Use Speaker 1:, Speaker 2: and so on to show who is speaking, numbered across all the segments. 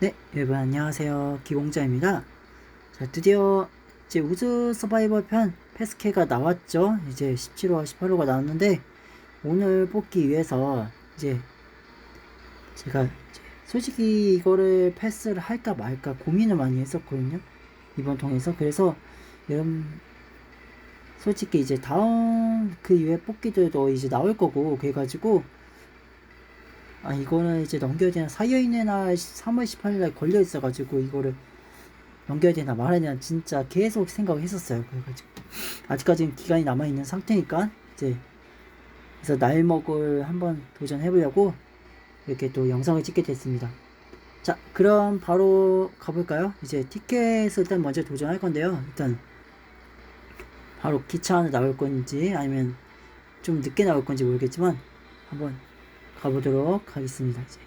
Speaker 1: 네, 여러분 안녕하세요. 기공자입니다. 자, 드디어 이제 우즈 서바이벌 편 패스케가 나왔죠. 이제 17화, 18호가 나왔는데 오늘 뽑기 위해서 이제 제가 솔직히 이거를 패스를 할까 말까 고민을 많이 했었거든요. 이번 통에서 그래서 여러분 솔직히 이제 다음 그 이후에 뽑기들도 이제 나올 거고 그래가지고 아 이거는 이제 넘겨야 되나? 사여인의 날 3월 18일 날 걸려 있어 가지고 이거를 넘겨야 되나 말아야 되나 진짜 계속 생각을 했었어요. 그래가지고 아직까지는 기간이 남아 있는 상태니까 이제 그래서 날 먹을 한번 도전해 보려고 이렇게 또 영상을 찍게 됐습니다. 자 그럼 바로 가볼까요? 이제 티켓을 일단 먼저 도전할 건데요. 일단 바로 기차 안에 나올 건지 아니면 좀 늦게 나올 건지 모르겠지만 한번 가보도록 하겠습니다. 이제.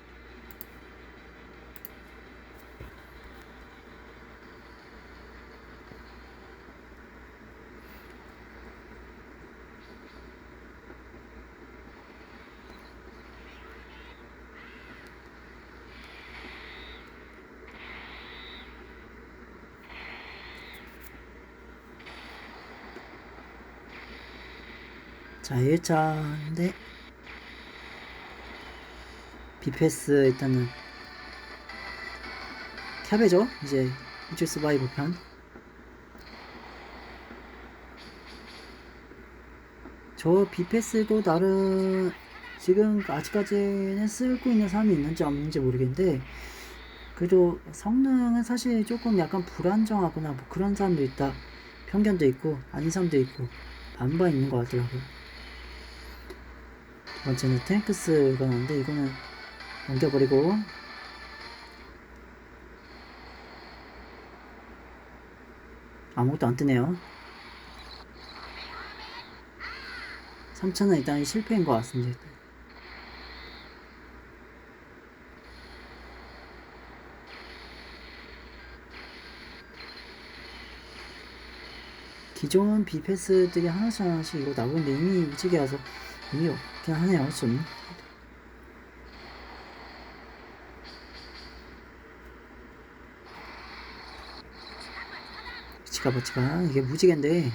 Speaker 1: 자, 1차인데 비페스 일단은 캡이죠? 이제 우주 서바이브 편. 저 비페스도 나름 지금 아직까지는 쓰고 있는 사람이 있는지 없는지 모르겠는데 그래도 성능은 사실 조금 약간 불안정하거나 뭐 그런 사람도 있다. 편견도 있고 아닌 사람도 있고 반반 있는 것 같더라고요. 두 번째는 탱크스가 나는데 이거는 넘겨버리고. 아무것도 안 뜨네요. 3차는 일단 실패인 것 같습니다 기존 비패스들이 하나씩 하나씩 이거 나오는데 이미 일찍이 와서 의미 없긴 하네요 좀 지가 버치가 이게 무지개인데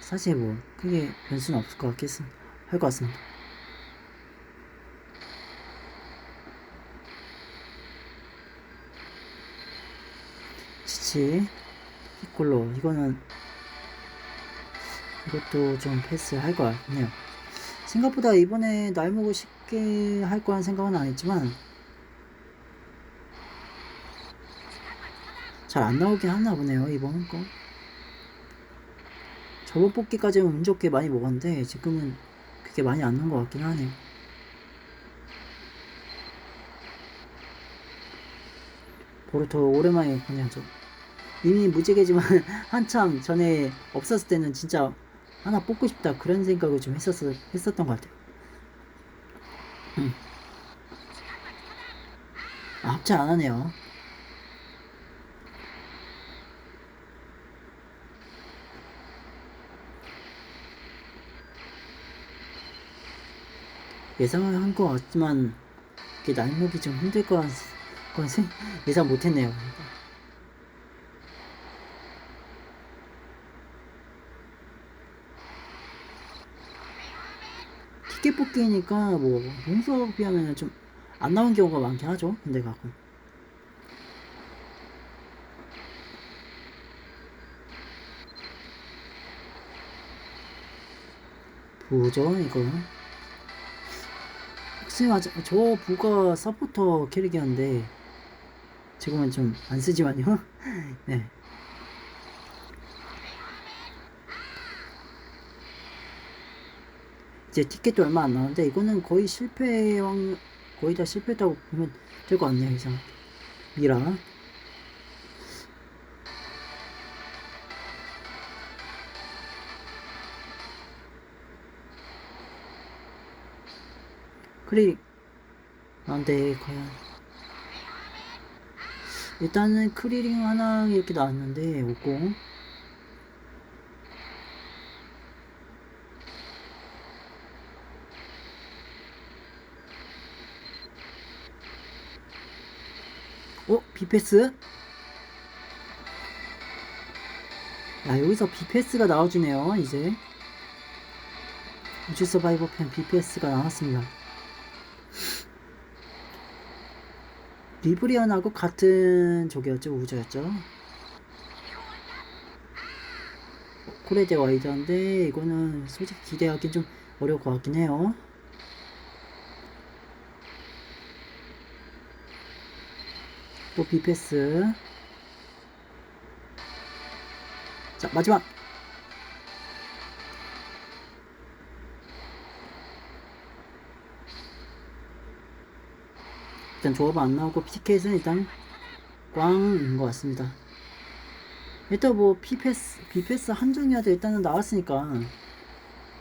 Speaker 1: 사실 뭐 크게 변수는 없을 것 같겠 할것 같습니다. 치치 피콜로 이거는 이것도 좀 패스할 것 같네요. 생각보다 이번에 날먹을 쉽게 할 거란 생각은 안 했지만 잘 안 나오긴 하나 보네요 이번 거 저번 뽑기까지는 운 좋게 많이 먹었는데 지금은 그게 많이 안 나온 것 같긴 하네요. 보르토 오랜만에 보네요 저. 이미 무지개지만 한참 전에 없었을 때는 진짜 하나 뽑고 싶다 그런 생각을 좀 했었, 했었던 것 같아요. 음. 아, 합체 안 하네요 예상을 한 것 같지만 이게 날먹이 좀 힘들 것 건 예상 못했네요. 티켓 뽑기니까 뭐 용서 비하면 좀 안 나온 경우가 많긴 하죠. 근데 가끔. 부죠 이거. 혹시 맞아 저 부가 서포터 캐릭이었는데 지금은 좀 안 쓰지만요. 네. 이제 티켓도 얼마 안 나오는데 이거는 거의 실패 왕 거의 다 실패했다고 보면 될 것 같네요 이상 미라 크리 안돼 과연. 일단은 크리링 하나 이렇게 나왔는데 50 어? 비패스? 야 여기서 비패스가 나와주네요 이제. 우주 서바이버 편 비패스가 나왔습니다 리브리언하고 같은 쪽이었죠 우주였죠. 코레제 와이드인데 이거는 솔직히 기대하기 좀 어려울 것 같긴 해요. 또 비패스. 자 마지막 일단 조합 안 나오고 피켓은 일단 꽝인 것 같습니다. 일단 뭐 피패스 비패스 한정이라도 일단은 나왔으니까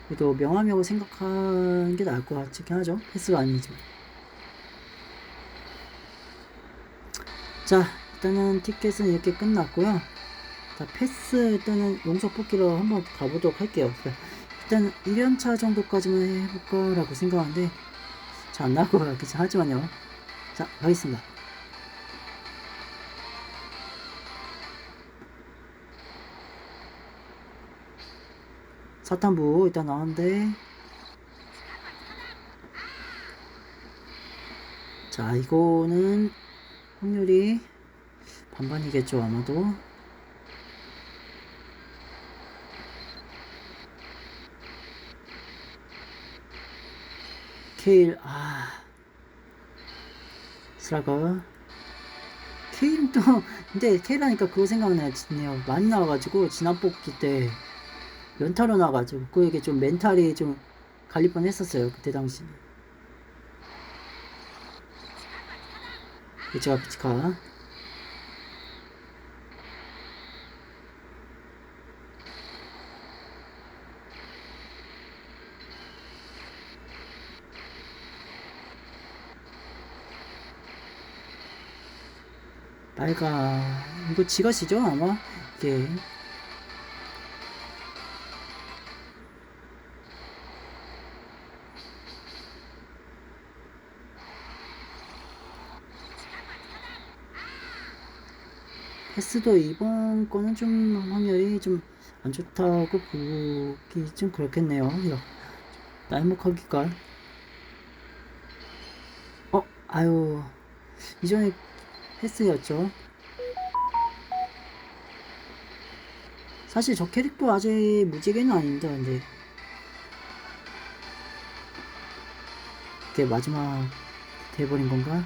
Speaker 1: 그래도 명함이라고 생각하는 게 나을 것 같긴 하죠. 패스가 아니지만. 자 일단은 티켓은 이렇게 끝났고요. 자 패스 일단은 용서 뽑기로 한번 가보도록 할게요. 일단 1연차 정도까지만 해볼까 라고 생각하는데 잘 안 나올 것 같긴 하지만요 자 가겠습니다. 사탄부 일단 나왔는데. 자 이거는 확률이 반반이겠죠 아마도. 케일 아 스라가 케일은 또 근데 케일 하니까 그거 생각나네요. 많이 나와가지고 지난 뽑기 때 연타로 나와가지고 그에게 좀 멘탈이 좀 갈릴 뻔 했었어요 그때 당시 이치가 피치카 빨가 이거 지가시죠 아마 이게 패스도 이번 거는 좀 확률이 좀 안 좋다고 보기 좀 그렇겠네요. 야, 날목하기가. 어, 아유, 이전에 패스였죠. 사실 저 캐릭터 아직 무지개는 아닌데, 근데. 이게 마지막 돼버린 건가?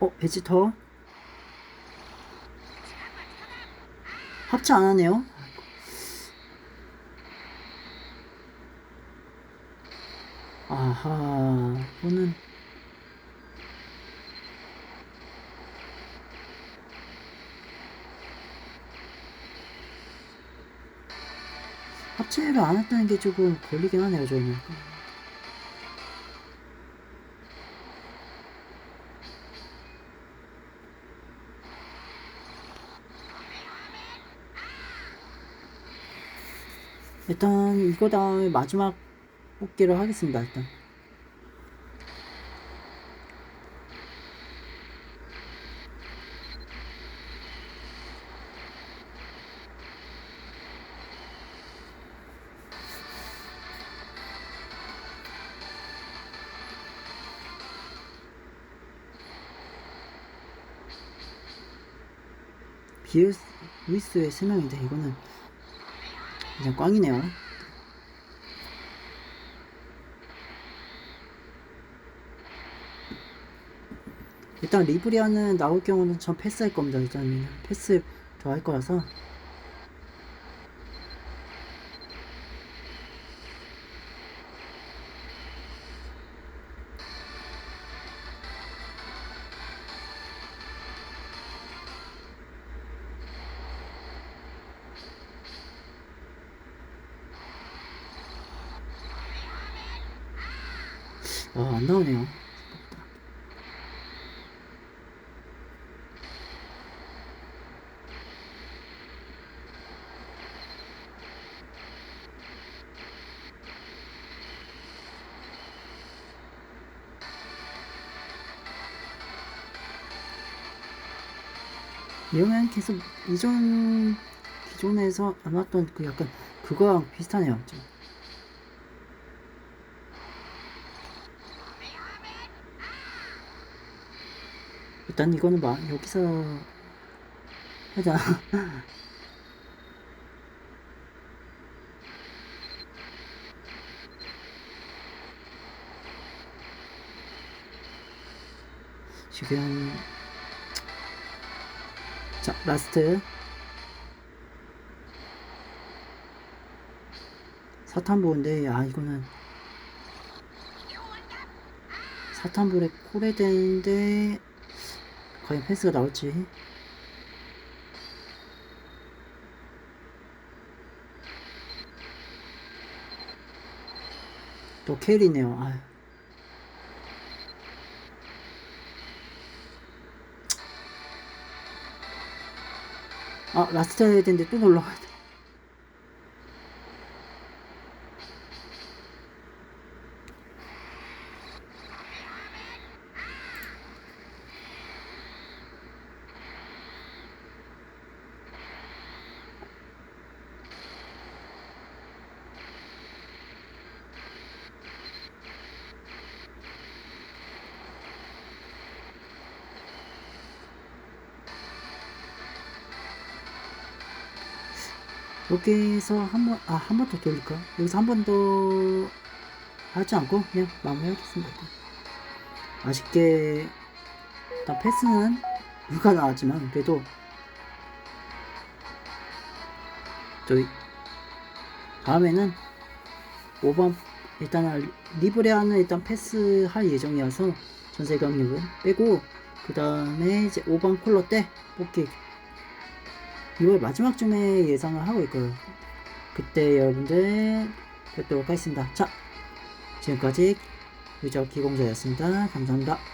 Speaker 1: 어, 베지터? 합체 안 하네요. 아하, 이거는 합체를 안 했다는 게 조금 걸리긴 하네요, 저는. 일단 이거 다음에 마지막 뽑기를 하겠습니다 일단 비스 루이스의 세 명인데 이거는 그냥 꽝이네요. 일단 리브리아는 나올 경우는 전 패스할 겁니다. 일단 패스 좋아할 거라서. 어, 안 나오네요. 내용은 계속 이전 기존에서 안 왔던 그 약간 그거랑 비슷하네요. 좀. 일단 이거는 막 여기서 하자. 지금 자 라스트 사탄보인데 아 이거는 사탄볼에 콜해되는데 과연 패스가 나올지. 또 케일이네요. 아유. 아 라스트 해야 되는데 또 올라가야 돼 여기서 한 번, 아, 한 번 더 돌릴까? 여기서 한 번 더 하지 않고 그냥 마무리하겠습니다. 아쉽게, 일단 패스는 누가 나왔지만, 그래도, 저희, 다음에는 5번, 일단 리브레아는 일단 패스 할 예정이어서 전세 강력은 빼고, 그 다음에 이제 5번 콜러 때 뽑기 6월 마지막쯤에 예상을 하고 있고요. 그때 여러분들 뵙도록 하겠습니다. 자, 지금까지 유저 기공자였습니다. 감사합니다.